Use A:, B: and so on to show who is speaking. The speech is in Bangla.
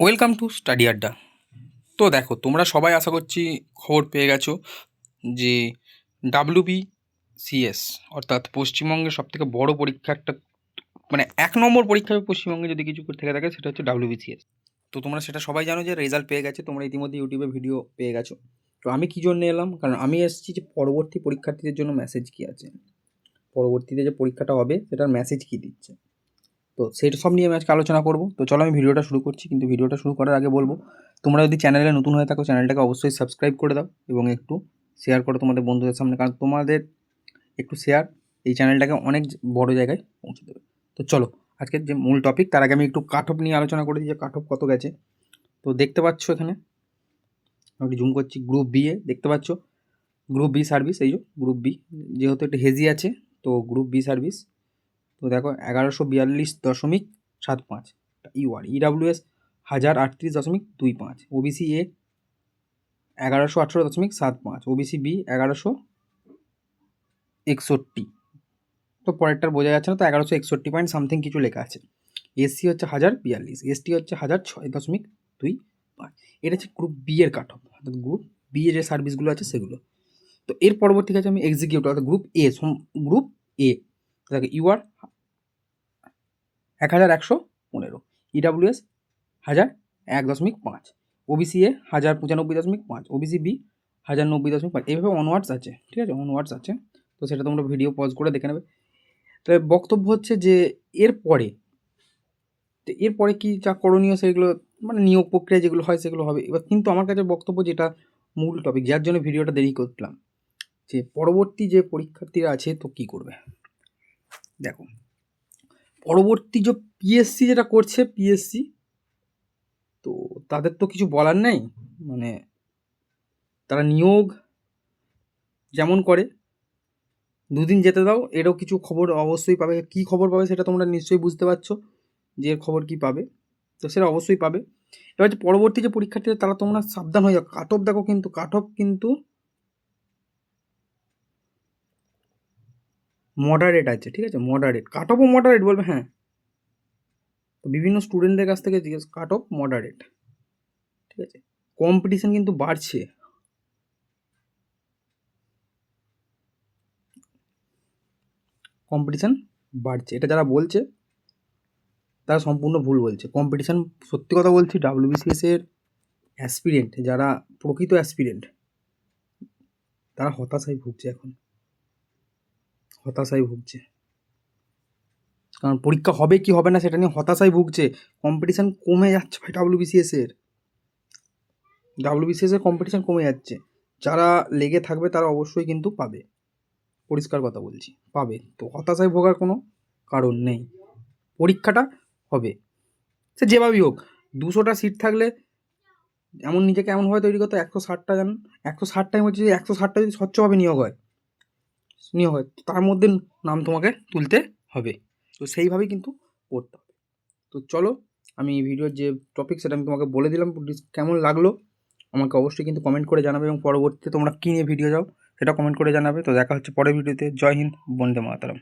A: ওয়েলকাম টু স্টাডি আড্ডা তো দেখো, তোমরা সবাই আশা করছি খবর পেয়ে গেছো যে ডাব্লিউবি সিএস অর্থাৎ পশ্চিমবঙ্গের সবথেকে বড় পরীক্ষা একটা মানে এক নম্বর পরীক্ষা পশ্চিমবঙ্গে যদি কিছু থেকে থাকে, সেটা হচ্ছে ডাব্লিউবিসিএস তো তোমরা সেটা সবাই জানো যে রেজাল্ট পেয়ে গেছে, তোমরা ইতিমধ্যে ইউটিউবে ভিডিও পেয়ে গেছো। তো আমি কী জন্য এলাম? কারণ আমি এসেছি যে পরবর্তী পরীক্ষার্থীদের জন্য মেসেজ কী আছে? পরবর্তীতে যে পরীক্ষাটা হবে, সেটার মেসেজ কী দিচ্ছে? তো সেটা সব নিয়ে আমি আজকে আলোচনা করব। তো চলো আমি ভিডিওটা শুরু করছি, কিন্তু ভিডিওটা শুরু করার আগে বলব, তোমরা যদি চ্যানেলে নতুন হয়ে থাকো, চ্যানেলটাকে অবশ্যই সাবস্ক্রাইব করে দাও এবং একটু শেয়ার করো তোমাদের বন্ধুদের সামনে, কারণ তোমাদের একটু শেয়ার এই চ্যানেলটাকে অনেক বড় জায়গায় পৌঁছে দেবে। তো চলো, আজকের যে মূল টপিক তার আগে আমি একটু কাট অফ নিয়ে আলোচনা করে দিই যে কাট অফ কত গেছে। তো দেখতে পাচ্ছ এখানে, আমি একটু জুম করছি গ্রুপ বি এ দেখতে পাচ্ছ গ্রুপ বি সার্ভিস এই যে গ্রুপ বি যেহেতু একটু হেজি আছে, তো গ্রুপ বি সার্ভিস তো দেখো এগারোশো বিয়াল্লিশ দশমিক সাত পাঁচ ইউআর ইডাব্লিউএস হাজার আটত্রিশ দশমিক দুই পাঁচ ওবিসি এ এগারোশো আঠেরো দশমিক সাত পাঁচ ওবিসি বি এগারোশো একষট্টি। তো পরেরটার বোঝা যাচ্ছে না, তো এগারোশো একষট্টি পয়েন্ট সামথিং কিছু লেখা আছে। এসসি হচ্ছে হাজার বিয়াল্লিশ এসটি হচ্ছে হাজার ছয় দশমিক দুই পাঁচ। এটা হচ্ছে গ্রুপ বি এর অফ অর্থাৎ গ্রুপ বি এর যে সার্ভিসগুলো আছে সেগুলো। তো এর পরবর্তী কাছে আমি এক্সিকিউটিভ অর্থাৎ গ্রুপ এ গ্রুপ এ দেখো ইউআর এক হাজার একশো পনেরো। ইডাব্লিউএস হাজার এক দশমিক পাঁচ। ওবিসি এ হাজার পঁচানব্বই দশমিক পাঁচ। ওবিসি বি হাজার নব্বই দশমিক পাঁচ। এইভাবে অনওয়ার্ডস আছে, ঠিক আছে? অনওয়ার্ডস আছে। তো সেটা তোমরা ভিডিও পজ করে দেখে নেবে। তবে বক্তব্য হচ্ছে যে এর পরে তো এরপরে কী যা করণীয় সেগুলো মানে নিয়োগ প্রক্রিয়া যেগুলো হয় সেগুলো হবে। এবার কিন্তু আমার কাছে বক্তব্য যেটা মূল টপিক যার জন্য ভিডিওটা দেরি করলাম, যে পরবর্তী যে পরীক্ষার্থীরা আছে তো কী করবে? দেখো পরবর্তী যে পিএসসি যেটা করছে পিএসসি তো তাদের তো কিছু বলার নেই। মানে তারা নিয়োগ যেমন করে, দুদিন যেতে দাও, এরও কিছু খবর অবশ্যই পাবে। কী খবর পাবে সেটা তোমরা নিশ্চয়ই বুঝতে পারছ যে এর খবর কী পাবে। তো সেটা অবশ্যই পাবে। এবার যে পরবর্তী যে পরীক্ষার্থীরা, তারা তোমরা সাবধান হয়ে যাও। কাট অফ দেখো কিন্তু কাট অফ কিন্তু মডারেট আছে, ঠিক আছে? মডারেট কাট অফও মডারেট বলবে হ্যাঁ। তো বিভিন্ন স্টুডেন্টদের কাছ থেকে জিজ্ঞেস কাট অফ মডারেট ঠিক আছে? কম্পিটিশান কিন্তু বাড়ছে। কম্পিটিশান বাড়ছে। এটা যারা বলছে, তারা সম্পূর্ণ ভুল বলছে। কম্পিটিশান সত্যি কথা বলছি ডাব্লিউবিসিএস এর অ্যাসপিরেন্ট যারা প্রকৃত অ্যাসপিরেন্ট তারা হতাশায় ভুগছে এখন। হতাশায় ভুগছে। কারণ পরীক্ষা হবে কি হবে না সেটা নিয়ে হতাশায় ভুগছে। কম্পিটিশান কমে যাচ্ছে ভাই ডাব্লিউবিসিএস এর। ডাব্লিউবিসিএস এর কম্পিটিশান কমে যাচ্ছে। যারা লেগে থাকবে তারা অবশ্যই কিন্তু পাবে। পরিষ্কার কথা বলছি, পাবে। তো হতাশায় ভোগার কোনো কারণ নেই। পরীক্ষাটা হবে। সে যেভাবেই হোক, দুশোটা সিট থাকলে এমন নিজেকে এমনভাবে তৈরি করতে একশো ষাটটা জান একশো ষাটটাই হচ্ছে যদি একশো ষাটটা যদি স্বচ্ছভাবে নিয়োগ হয় নিয়োগ হয়। তার মধ্যে নাম তোমাকে তুলতে হবে। তো সেইভাবেই কিন্তু পড়তে হবে। তো চলো, আমি ভিডিওর যে টপিক সেটা আমি তোমাকে বলে দিলাম কেমন লাগল আমাকে অবশ্যই কিন্তু কমেন্ট করে জানাবে এবং পরবর্তীতে তোমরা কী নিয়ে ভিডিও যাও সেটা কমেন্ট করে জানাবে। তো দেখা হচ্ছে পরের ভিডিওতে জয় হিন্দ, বন্দে মাতারাম।